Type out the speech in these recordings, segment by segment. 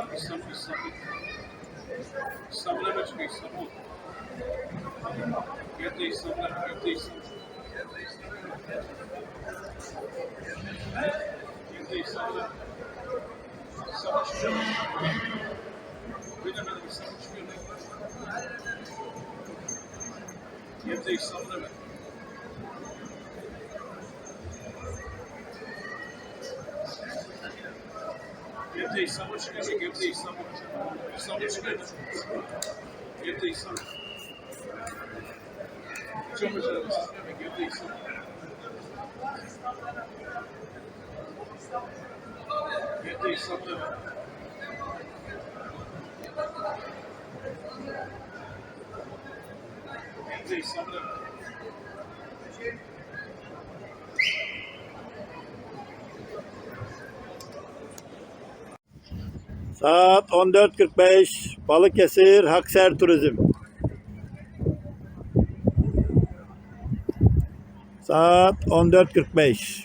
Var mı? İstanbul, İstanbul. İstanbul'a kaç mı? İstanbul. Gökte İstanbul'a, Gökte İstanbul. Gökte İstanbul'a. İstanbul çıkıyor. Bilemedim İstanbul çıkıyor. Gökte İstanbul'a ben. Gebze İstanbul çıkıyor. Gebze İstanbul. İstanbul çıkıyor. Gebze İstanbul. Çok güzel. Gebze İstanbul. Gebze İstanbul. Gebze İstanbul. Saat 14.45 Balıkesir Hakser Turizm. Saat 14.45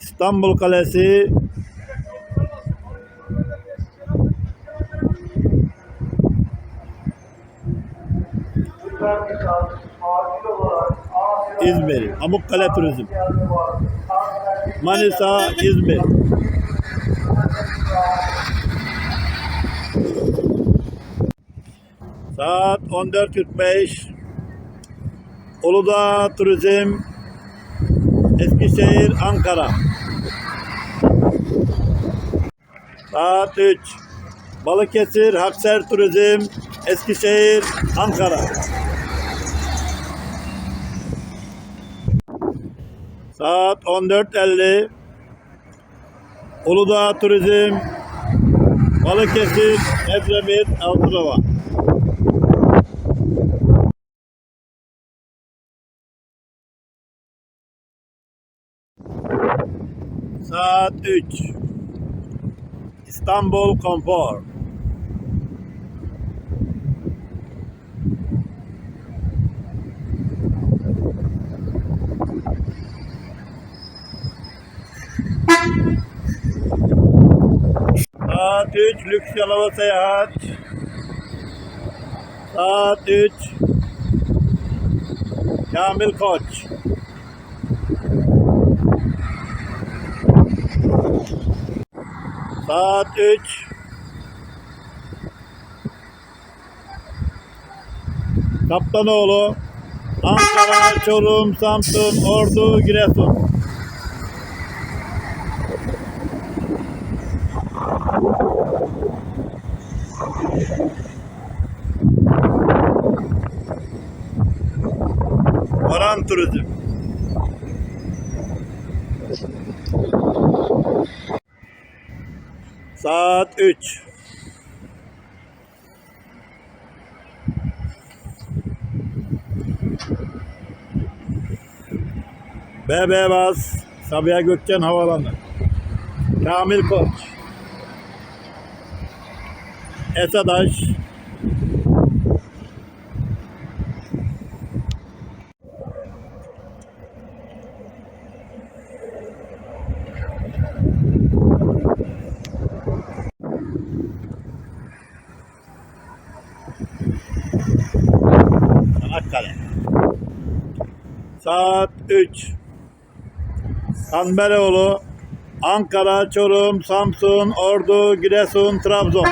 İstanbul Kalesi. İzmir Pamukkale Turizm. Manisa İzmir Saat 14.45 Uludağ Turizm Eskişehir Ankara. Saat 3 Balıkesir Hakser Turizm Eskişehir Ankara. Saat 14.50 Uludağ Turizm Balıkesir Edremit Altınova Saat 3 İstanbul Konfor. Saat 3 Lüks Yalova Seyahat. Saat 3 Kamil Koç Saat 3 Kaptanoğlu Ankara, Çorum, Samsun, Ordu, Giresun. Varan Turizm Saat 3 BB Bas. Sabiha Gökçen Havaalanı Kamil Koç. Esadaş Saat 3. Kanbereoğlu, Ankara, Çorum, Samsun, Ordu, Giresun, Trabzon.